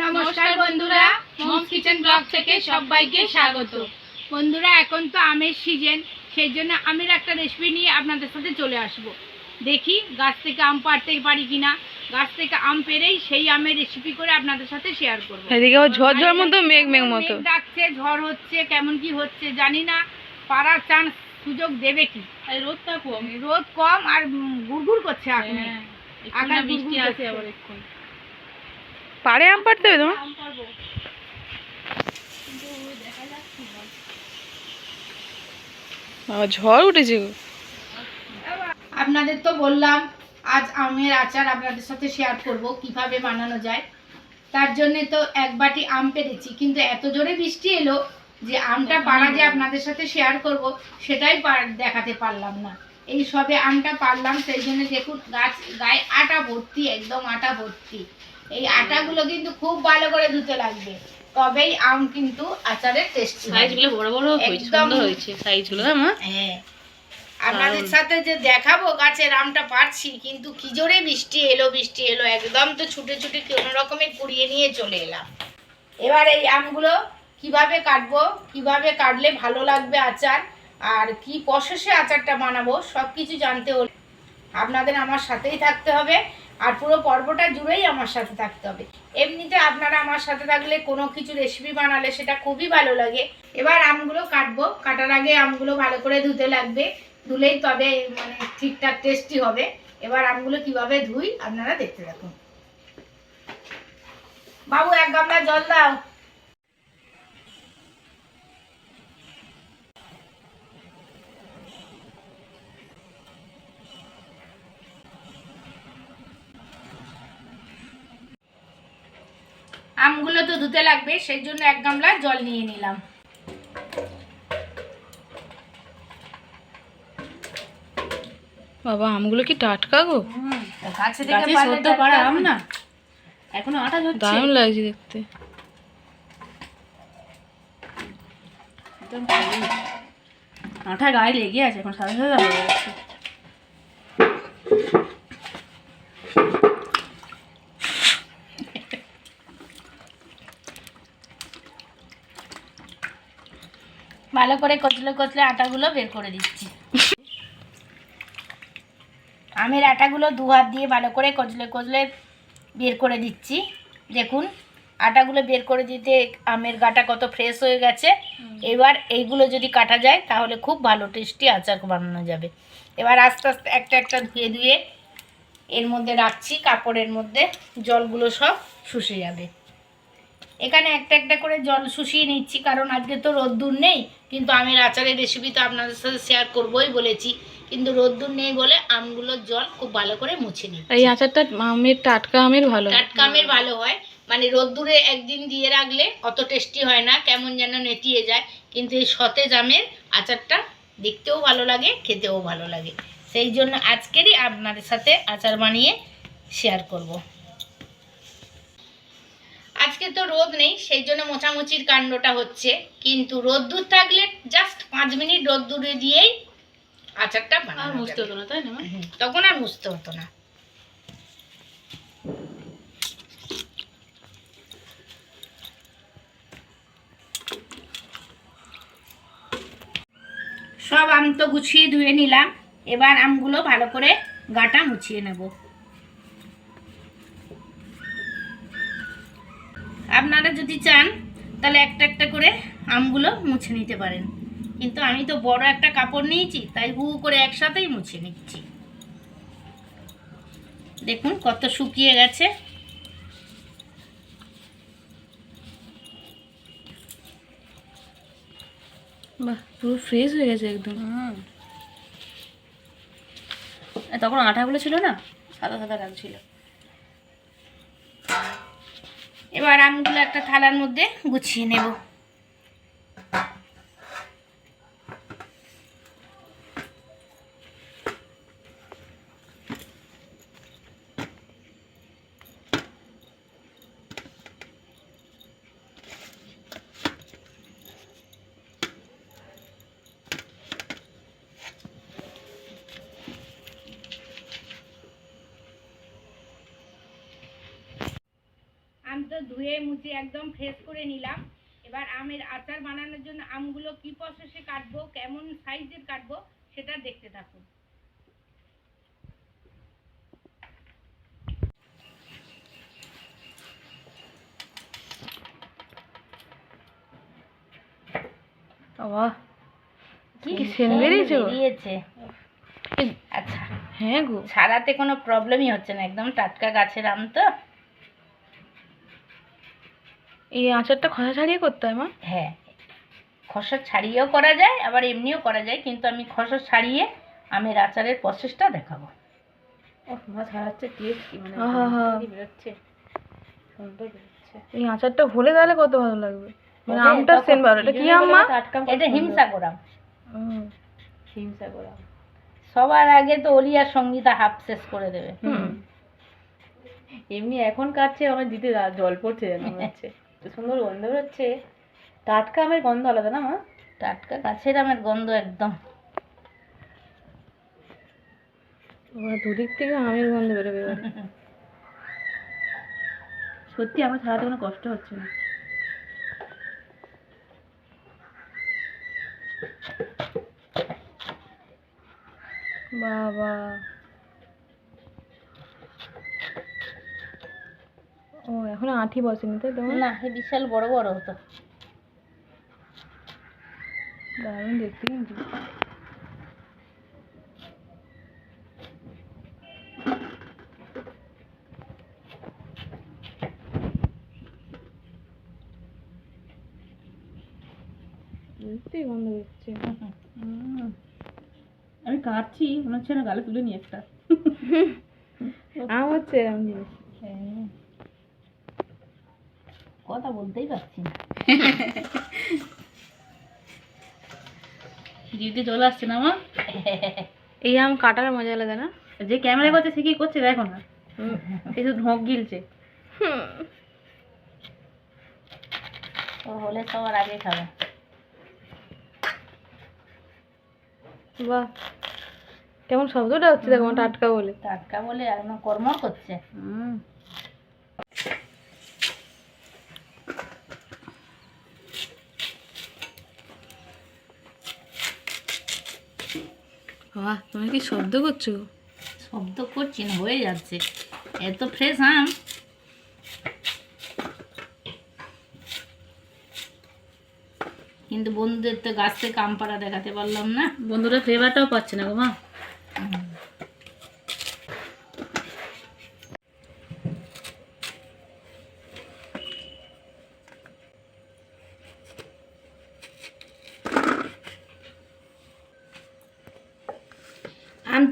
নমস্কার বন্ধুরা moms kitchen blog থেকে সবাইকে স্বাগত। বন্ধুরা এখন তো আমের সিজন সেই জন্য আমের একটা রেসিপি নিয়ে আপনাদের সাথে চলে আসব। দেখি গাছ থেকে আম পাড়তে পারি কিনা। গাছ থেকে আম পেরেই সেই আমের রেসিপি করে আপনাদের সাথে শেয়ার করব। এদিকে আবার ঝরঝর মতো মেঘ মেঘ মতো। ডাকছে ঝড় হচ্ছে কেমন কি হচ্ছে জানি না। পাড়ার চান্স সুযোগ দেবে কি? রোদটা কম। রোদ কম আর গুড়গুড় করছে এখন হ্যাঁ, আকাশ বৃষ্টি আছে আবার এক্ষুন। পাড়ে আম পাড়তে হবে তোমার? ঝড় উঠেছে আপনাদের তো বললাম আজ আমের আচার আপনাদের সাথে শেয়ার করব কীভাবে বানানো যায়। তার জন্য তো এক বাটি আম পেরেছি কিন্তু এত জোরে বৃষ্টি এলো যে আমটা পাড়া যে আপনাদের সাথে শেয়ার করব সেটাই দেখাতে পারলাম না। এই সবে আমটা পারলাম সেই জন্য দেখুন গাছ গায়ে আটা ভর্তি একদম আটা ভর্তি। এই আটাগুলো কিন্তু খুব ভালো করে ধুতে লাগবে। তবেই আম কিন্তু আচারের টেস্টি সাইজগুলো বড় বড় হয়েছে সুন্দর হয়েছে। সাইজগুলো না মা? হ্যাঁ। আপনাদের সাথে যে দেখাবো গাছের আমটা পারছি কিন্তু কি জোরে বৃষ্টি এলো বৃষ্টি এলো একদম তো ছুটে ছুটে কোনো রকমে কুড়িয়ে নিয়ে চলে এলাম। এবার এই আমগুলো কীভাবে কাটবো কীভাবে কাটলে ভালো লাগবে আচার আর কি প্রসেসে আচারটা বানাবো সব কিছু জানতে হলে আপনাদের আমার সাথেই থাকতে হবে। আর পুরো পর্বটা জুড়েই আমার সাথে থাকতে হবে। এমনিতে আপনারা আমার সাথে থাকলে কোনো কিছু রেসিপি বানালে সেটা খুবই ভালো লাগে। এবার আমগুলো কাটবো। কাটার আগে আমগুলো ভালো করে ধুতে লাগবে। ধুলেই তবে মানে ঠিকঠাক টেস্টি হবে। এবার আমগুলো কীভাবে ধুই আপনারা দেখতে থাকুন। বাবু, এক গামলা জল দাও। আমগুলো তো ধুতে লাগবে সেই জন্য এক গামলা জল নিয়ে নিলাম। বাবা আমগুলো কি টাটকা গো? গাছে গাছে সদ্য পাড়া আম না? এখনও আটা ধরছে? দারুণ লাগছে দেখতে। একদম আঠা গায়ে লেগে আছে এখন সাদা সাদা হয়ে যাচ্ছে। ভালো করে কচলে কচলে আটাগুলো বের করে দিচ্ছি। আমের আটাগুলো দু হাত দিয়ে ভালো করে কচলে কচলে বের করে দিচ্ছি। দেখুন, আটাগুলো বের করে দিতে আমের গাটা কত ফ্রেশ হয়ে গেছে। এবার এইগুলো যদি কাটা যায়, তাহলে খুব ভালো টেস্টি আচার বানানো যাবে। এবার আস্তে আস্তে একটা একটা ধুয়ে ধুয়ে এর মধ্যে রাখছি, কাপড়ের মধ্যে জলগুলো সব শুষে যাবে। এখানে একটা একটা করে জল শুষিয়ে নিচ্ছি, কারণ আজকে তো রোদ্দুর নেই। কিন্তু আমের আচারের রেসিপি তো আপনাদের সাথে শেয়ার করবই বলেছি। কিন্তু রোদ্দুর নেই বলে আমগুলোর জল খুব ভালো করে মুছে নিচ্ছি। এই আচারটা আমের টাটকা আমের ভালো টাটকা আমের ভালো হয়। মানে রোদ্দুরে একদিন দিয়ে রাখলে অত টেস্টি হয় না কেমন যেন নেতিয়ে যায়। কিন্তু এই সতেজ আমের আচারটা দেখতেও ভালো লাগে খেতেও ভালো লাগে। সেই জন্য আজকেরই আপনাদের সাথে আচার বানিয়ে শেয়ার করব। আজকে তো রোদ নেই সেই জন্য মোছামুচির কাণ্ডটা হচ্ছে। কিন্তু রোদ্দুর থাকলে জাস্ট পাঁচ মিনিট রোদ্দুরে দিয়েই আচারটা বানানো মুছতে হতো না তাই না তখন আর মুছতে হতো না। সব আম তো গুছিয়ে ধুয়ে নিলাম। এবার আমগুলো ভালো করে গাটা মুছিয়ে নেব। আপনারা যদি চান তাহলে একটা একটা করে আমগুলো মুছে নিতে পারেন। কিন্তু আমি তো বড় একটা কাপড় নিয়েছি তাই হু করে একসাথেই মুছে নিচ্ছি। দেখুন কত শুকিয়ে গেছে। বাহ পুরো ফ্রেশ হয়ে গেছে একদম। তখন আঠাগুলো ছিল না? সাদা সাদা লাগছিল এবার আমগুলো একটা থালার মধ্যে গুছিয়ে নেব। আম তো ধুয়ে মুছে একদম ফ্রেশ করে নিলাম। এবার আমের আচার বানানোর জন্য আমগুলো কি প্রসেসে কাটবো কেমন সাইজের কাটবো সেটা দেখতে থাকুন। বাবা কি সেন বেরিয়েছে বেরিয়েছে? আচ্ছা। হ্যাঁ গো। ছাড়াতে কোনো প্রবলেমই হচ্ছে না একদম টাটকা গাছের আম তো। এই আচারটা খসা ছাড়িয়ে করতে হয় মা? হ্যাঁ। খসা ছাড়িয়েও করা যায় আবার এমনিও করা যায় কিন্তু আমি খসা ছাড়িয়ে আমের আচারের প্রসেসটা দেখাবো। মানে? এই আচারটা হলে তাহলে কত ভালো লাগবে? মানে তখন সেন ভালো। এটা কি আম মা? এটা হিমসাগর আম। হুম। হিংসা করা সবার আগে তো অলিয়ার সঙ্গীতা হাফ শেষ করে দেবে। হুম। এমনি এখন কাটছে আমার দিতে জল পড়ছে যেন হচ্ছে সুন্দর গন্ধ বেরোচ্ছে। টাটকা আমের গন্ধ আলাদা না মা? টাটকা গাছের আমের গন্ধ একদম। দুদিক থেকে আমের গন্ধ বেরোবে সত্যি আমার ছাড়াতে কোনো কষ্ট হচ্ছে না। বাবা। ও এখনও আঠি বসেনি তাই তো না এ বিশাল বড় বড় হতো। দারুণ দেখতে কিন্তু। দেখতে গন্ধ বেরোচ্ছে। আমি কাটছি মনে হচ্ছে না গালে তুলে নিয়ে একটা। আম হচ্ছে এরকম জিনিস হ্যাঁ। কথা বলতেই পারছি না। দিদি চলে আসছে না মা? এই আম কাটার মজা লাগে না? যে ক্যামেরা করছে সে কি করছে দেখো না। এই শুধু ঢোক গিলছে। ও হলে সবার আগে খাবে। বাহ। কেমন শব্দটা হচ্ছে দেখো টাটকা বলে। টাটকা বলে একদম কর্মর করছে। হুম। বাহ তুমি কি শব্দ করছ? শব্দ করছি না হয়ে যাচ্ছে। এত ফ্রেশ আম কিন্তু বন্ধুদের তো গাছ থেকে আম পাড়া দেখাতে পারলাম না। বন্ধুরা ফ্লেভারটাও পাচ্ছে না গো মা।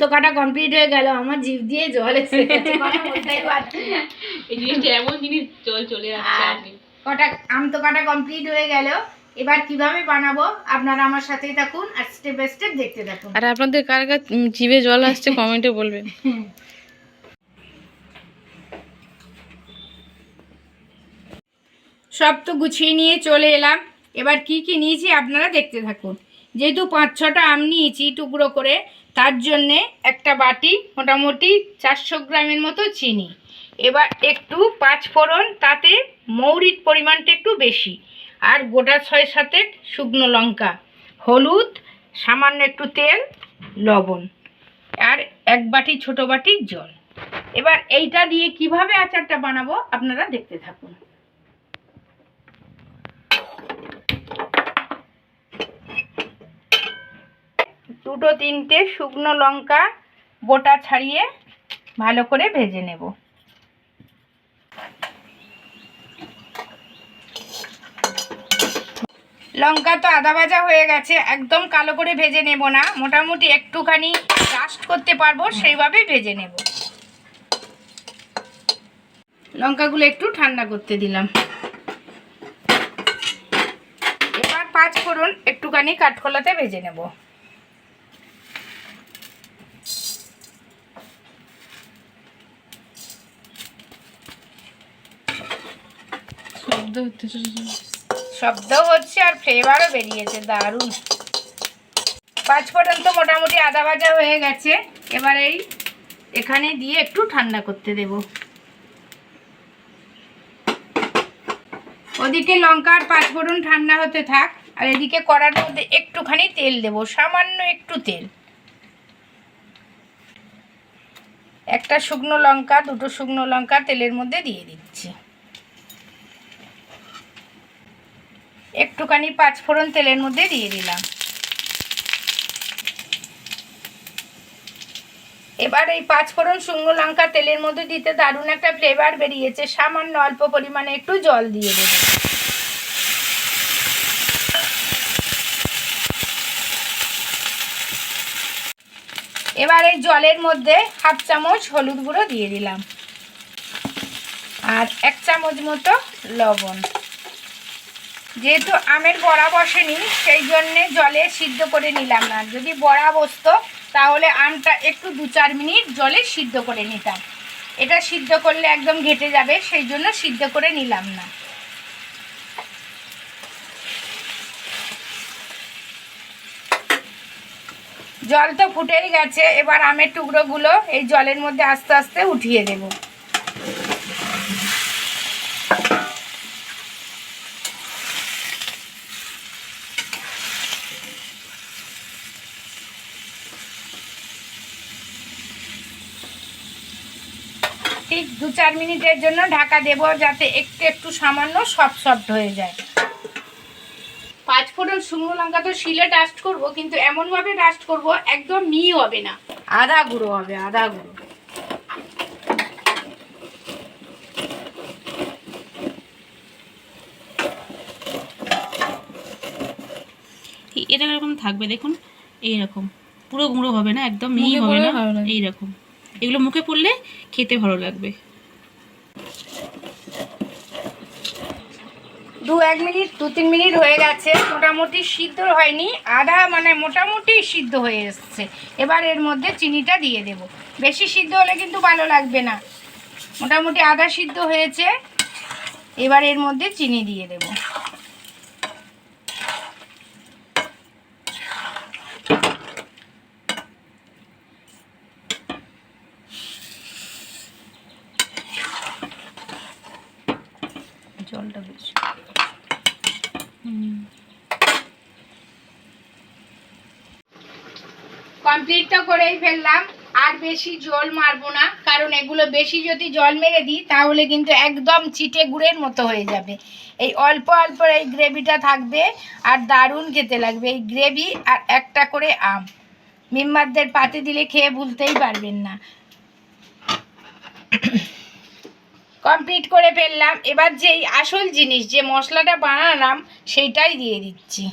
তো কাটা কমপ্লিট হয়ে গেল আমার জিভ দিয়ে জল এসে। এই জিনিসটা এমন জিনিস জল চলে আর কটা আম তো কাটা কমপ্লিট হয়ে গেল। এবার কীভাবে বানাবো? আপনারা আমার সাথেই থাকুন আর স্টেপ বাই স্টেপ দেখতে থাকুন। আর আপনাদের কার কার জিভে জল আসছে কমেন্টে বলবেন। সব তো গুছিয়ে নিয়ে চলে এলাম। এবার কি কি নিয়েছি আপনারা দেখতে থাকুন। যেহেতু পাঁচ ছটা আম নিয়েছি টুকরো করে, তার জন্যে একটা বাটি মোটামুটি চারশো গ্রামের মতো চিনি। এবার একটু পাঁচ ফোড়ন, তাতে মৌরির পরিমাণটা একটু বেশি। আর গোটা ছয় সাথে শুকনো লঙ্কা, হলুদ, সামান্য একটু তেল, লবণ, আর এক বাটি ছোট বাটির জল। এবার এইটা দিয়ে কীভাবে আচারটা বানাবো আপনারা দেখতে থাকুন। দুটো তিনটে শুকনো লঙ্কা বোটা ছাড়িয়ে ভালো করে ভেজে নেব। লঙ্কা তো আদা ভাজা হয়ে গেছে, একদম কালো করে ভেজে নেব না। মোটামুটি একটুখানি রাস্ট করতে পারব সেইভাবে ভেজে নেব। লঙ্কাগুলো একটু ঠান্ডা করতে দিলাম। এবার পাঁচ ফোড়ন একটুখানি কাঠখোলাতে ভেজে নেব। শব্দ হচ্ছে আর ফ্লেভারও বেরিয়েছে, দারুণ। পাঁচ ফোড়ন তো মোটামুটি আদা ভাজা হয়ে গেছে। এবার এই এখানে দিয়ে একটু ঠান্ডা করতে দেব। ওদিকে লঙ্কার পাঁচফোড়ন ঠান্ডা হতে থাক, আর এদিকে কড়ার মধ্যে একটুখানি তেল দেব, সামান্য একটু তেল। একটা শুকনো লঙ্কা, দুটো শুকনো লঙ্কা তেলের মধ্যে দিয়ে দিচ্ছি। একটুখানি পাঁচফোড়ন তেলের মধ্যে দিয়ে দিলাম। এবার এই পাঁচফোড়ন শুকনো লঙ্কা তেলের মধ্যে দিতে দারুণ একটা ফ্লেভার বেরিয়েছে। সামান্য অল্প পরিমাণে একটু জল দিয়ে দেবো। এবার এই জলের মধ্যে হাফ চামচ হলুদ গুঁড়ো দিয়ে দিলাম। আর এক চামচ মতো লবণ। যেহেতু আমের বড়া বসেনি, সেই জন্যে জলে সিদ্ধ করে নিলাম না। যদি বড়া বসতো, তাহলে আমটা একটু দু চার মিনিট জলে সিদ্ধ করে নিতাম। এটা সিদ্ধ করলে একদম ঘেটে যাবে, সেই জন্য সিদ্ধ করে নিলাম না। জল তো ফুটেই গেছে, এবার আমের টুকরোগুলো এই জলের মধ্যে আস্তে আস্তে উঠিয়ে দেব। ঠিক দু চার মিনিটের জন্য ঢাকা দেব যাতে একটু একটু সামান্য সফট সফট হয়ে যায়। পাঁচ ফোড়ন শুকনো লঙ্কা তো শিলে ডাস্ট করব কিন্তু এমনভাবে ডাস্ট করব একদম মিহি হবে না। আদা গুঁড়ো হবে আদা গুঁড়ো। এটা এরকম থাকবে দেখুন? এইরকম। পুরো গুঁড়ো হবে না একদম মিহি হবে না। এইরকম। এগুলো মুখে পড়লে খেতে ভালো লাগবে। দু এক মিনিট, দু তিন মিনিট হয়ে গেছে, মোটামুটি সিদ্ধ হয়নি আধা মানে মোটামুটি সিদ্ধ হয়ে এসছে। এবার এর মধ্যে চিনিটা দিয়ে দেব। বেশি সিদ্ধ হলে কিন্তু ভালো লাগবে না। মোটামুটি আধা সিদ্ধ হয়েছে, এবার এর মধ্যে চিনি দিয়ে দেব জলটা বেশি কমপ্লিট তো করেই ফেললাম, আর বেশি জল মারবো না। কারণ এগুলো বেশি যদি জল মেরে দিই, তাহলে কিন্তু একদম চিটে গুড়ের মতো হয়ে যাবে। এই অল্প অল্প এই গ্রেভিটা থাকবে, আর দারুণ খেতে লাগবে। এই গ্রেভি আর একটা করে আম। মেম্বারদের পাতে দিলে খেয়ে ভুলতেই পারবেন না। কমপ্লিট করে ফেললাম। এবার যে এই আসল জিনিস, যে মশলাটা বানালাম, সেইটাই দিয়ে দিচ্ছি।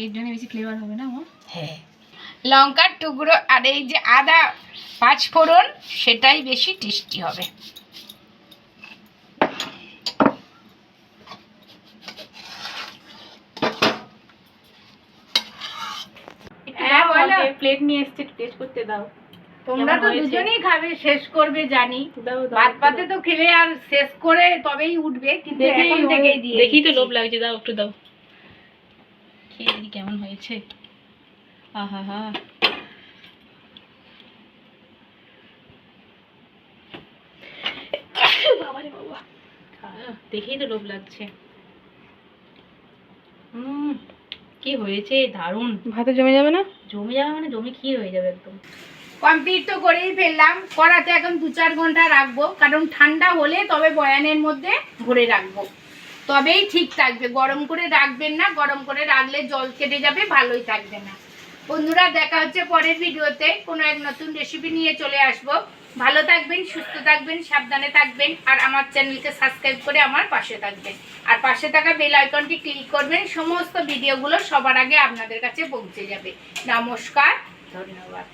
এর জন্য বেশি ফ্লেভার হবে না আমার হ্যাঁ। লঙ্কার টুকরো আর এই যে আদা পাঁচ ফোড়ন সেটাই বেশি টেস্টি হবে। হ্যাঁ, প্লেট নিয়ে এসছে টেস্ট করতে দাও। তোমরা তো দুজনেই খাবে শেষ করবে জানি। ভাত পাতে তো খেলে আর শেষ করে তবেই উঠবে কিন্তু এখন থেকেই দিয়ে দেখেই তো লোভ লাগছে দাও একটু দাও। খেয়ে দেখি কেমন হয়েছে। আহা হা বাবারে বাবা। দেখেই তো লোভ লাগছে। হুম কি হয়েছে? দারুণ। ভাতে জমে যাবে না? জমে যাবে মানে জমে ক্ষীর হয়ে যাবে একদম। কমপ্লিট তো করেই ফেললাম। কড়াতে এখন দু চার ঘণ্টা রাখব। কারণ ঠান্ডা হলে তবে বয়ানের মধ্যে ভরে রাখব। তবেই ঠিক থাকবে। গরম করে রাখবেন না, গরম করে রাখলে জল কেটে যাবে, ভালোই থাকবে না। বন্ধুরা, দেখা হচ্ছে পরের ভিডিওতে। কোনো এক নতুন রেসিপি নিয়ে চলে আসব। ভালো থাকবেন, সুস্থ থাকবেন, সাবধানে থাকবেন, আর আমার চ্যানেলকে সাবস্ক্রাইব করে আমার পাশে থাকবেন। আর পাশে থাকা বেল আইকনটি ক্লিক করবেন, সমস্ত ভিডিওগুলো সবার আগে আপনাদের কাছে পৌঁছে যাবে। নমস্কার, ধন্যবাদ।